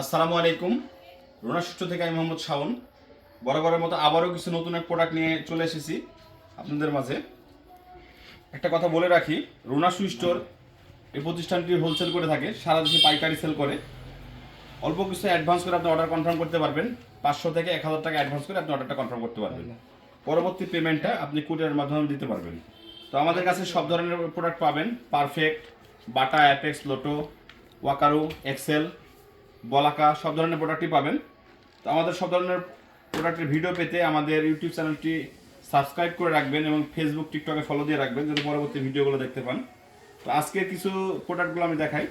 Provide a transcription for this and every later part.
আসসালামু আলাইকুম। রোনা সুষ্ঠ থেকে আমি মোহাম্মদ শাওন। বরাবরের মতো আবারও কিছু নতুন এক প্রোডাক্ট নিয়ে চলে এসেছি আপনাদের মাঝে। একটা কথা বলে রাখি রোনা শু স্টোর এই প্রতিষ্ঠানটি হোলসেল করে থাকে, সারা দেশে পাইকারি সেল করে। অল্প কিছু অ্যাডভান্স করে আপনি অর্ডার কনফার্ম করতে পারবেন। পাঁচশো থেকে এক হাজার টাকা অ্যাডভান্স করে আপনি অর্ডারটা কনফার্ম করতে পারবেন। পরবর্তী পেমেন্টটা আপনি কুরিয়ারের মাধ্যমে দিতে পারবেন। তো আমাদের কাছে সব ধরনের প্রোডাক্ট পাবেন। Perfect Bata Apex Lotto Walkaroo Excel Balaka, সব ধরনের প্রোডাক্টই পাবেন। তো আমাদের সব ধরনের প্রোডাক্টের ভিডিও পেতে আমাদের ইউটিউব চ্যানেলটি সাবস্ক্রাইব করে রাখবেন এবং ফেসবুক টিকটকে ফলো দিয়ে রাখবেন যাতে পরবর্তী ভিডিওগুলো দেখতে পান। তো আজকে কিছু প্রোডাক্টগুলো আমি দেখাই।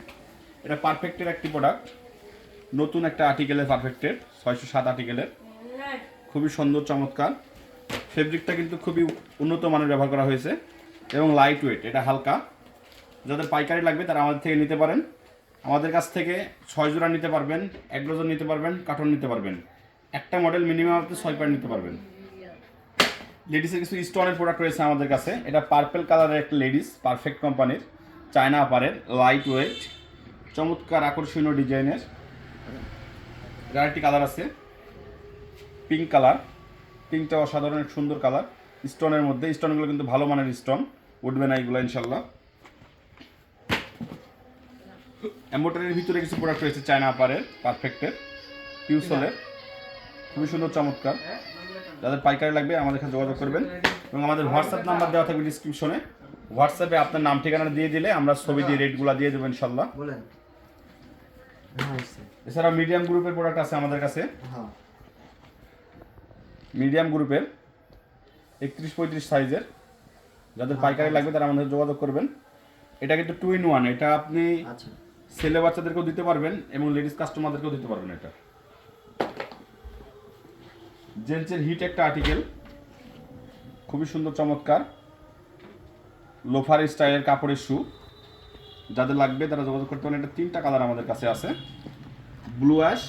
এটা পারফেক্টের একটি প্রোডাক্ট নতুন একটা আর্টিকেলের পারফেক্টের ছয়শো সাত আর্টিকেলের খুবই সুন্দর, চমৎকার। ফেব্রিকটা কিন্তু খুবই উন্নত মানের ব্যবহার করা হয়েছে এবং লাইট ওয়েট এটা হালকা। যাদের পাইকারি লাগবে তারা আমাদের থেকে নিতে পারেন। আমাদের কাছ থেকে ছয় জোড়া নিতে পারবেন, এক ডজন নিতে পারবেন, কার্টন নিতে পারবেন। একটা মডেল মিনিমাম আপনি ছয় প্যান্ট নিতে পারবেন। লেডিসের কিছু স্টোনের প্রোডাক্ট রয়েছে আমাদের কাছে। এটা পার্পেল কালারের একটা লেডিস পারফেক্ট কোম্পানির চায়না আপারের লাইট ওয়েট চমৎকার আকর্ষণীয় ডিজাইনের আরেকটি কালার আছে। পিঙ্ক কালার পিঙ্কটা অসাধারণ সুন্দর কালার স্টোনের মধ্যে স্টোনগুলো কিন্তু ভালো মানের স্টোন উঠবে না এগুলো, ইনশাল্লাহ। এম্বোটারির ভিতরে কিছু প্রোডাক্ট রয়েছে চায়না আপারের পারফেক্টের পিউসলের খুবই সুন্দর চমৎকার। যাদের পাইকারি লাগবে আমাদের কাছে যোগাযোগ করবেন। এবং আমাদের হোয়াটসঅ্যাপ নাম্বার দেওয়া থাকবে ডিসক্রিপশনে হোয়াটসঅ্যাপে আপনার নাম ঠিকানা দিয়ে দিলে আমরা ছবি দিয়ে রেটগুলো দিয়ে দেবো ইনশাল্লাহ বলেন। হ্যাঁ এছাড়া মিডিয়াম গ্রুপের প্রোডাক্ট আছে আমাদের কাছে। হ্যাঁ। মিডিয়াম গ্রুপের একত্রিশ পঁয়ত্রিশ সাইজের যাদের পাইকারি লাগবে তারা আমাদের যোগাযোগ করবেন। এটা কিন্তু টু ইন ওয়ান এটা আপনি আচ্ছা। ছেলে বাচ্চাদেরকেও দিতে পারবেন এবং লেডিস কাস্টমারদেরকেও দিতে পারবেন এটা। জেন্টসের হিট একটা আর্টিকেল খুবই সুন্দর, চমৎকার। লোফার স্টাইলের কাপড়ের শু যাদের লাগবে তারা যোগাযোগ করতে পারেন। এটা তিনটা কালার আমাদের কাছে আছে। ব্লু অ্যাশ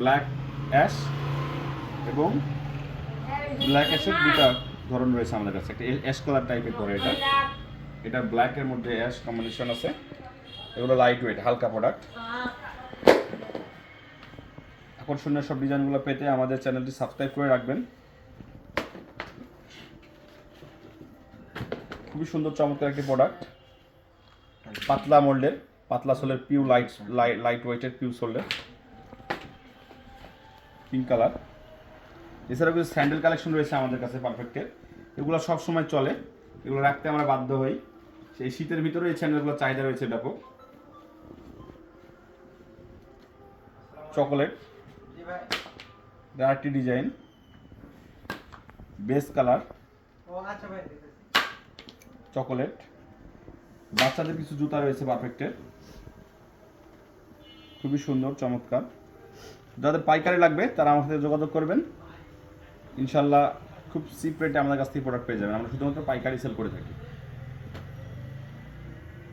ব্ল্যাক অ্যাশ এবং ব্ল্যাক অ্যাশের দুটা ধরন রয়েছে আমাদের কাছে। একটা অ্যাশ কালার টাইপের পরে এটা। এটা ব্ল্যাকের মধ্যে অ্যাশ কম্বিনেশন আছে। এগুলো লাইট ওয়েট হালকা প্রোডাক্ট আকর্ষণীয় সব ডিজাইনগুলো পেতে আমাদের চ্যানেলটি সাবস্ক্রাইব করে রাখবেন। খুবই সুন্দর, চমৎকার একটি প্রোডাক্ট পাতলা মোল্ডের পাতলা সোলের পিউ লাইট লাইট ওয়েটের পিউ সোলের পিঙ্ক কালার এছাড়াও কিছু স্যান্ডেল কালেকশন রয়েছে আমাদের কাছে পারফেক্টের এগুলো সবসময় চলে। এগুলো রাখতে আমরা বাধ্য হই। সেই শীতের ভিতরে এই স্যান্ডেলগুলোর চাহিদা রয়েছে ব্যাপক। চকোলেট। আরেকটি ডিজাইন। Base colour. চকোলেট। বাচ্চাদের কিছু জুতা রয়েছে পারফেক্টের। খুবই সুন্দর চমৎকার। যাদের পাইকারি লাগবে তারা আমার সাথে যোগাযোগ করবেন। ইনশাল্লাহ খুব চিপ রেটে আমাদের কাছ থেকে প্রোডাক্ট পেয়ে যাবেন। আমরা শুধুমাত্র পাইকারি সেল করে থাকি।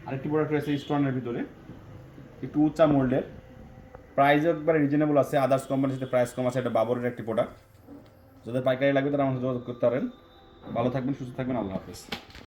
আরেকটি প্রোডাক্ট রয়েছে স্টোনের ভিতরে। একটু উঁচা মোল্ডের প্রাইস একবারে রিজনেবল আছে আদার্স কোম্পানির সাথে প্রাইস কম আছে, এটা বাবরের একটি প্রোডাক্ট যাদের পাইকারি লাগবে তারা আমাদের যোগাযোগ করতে পারেন। ভালো থাকবেন, সুস্থ থাকবেন, আল্লাহ হাফেজ।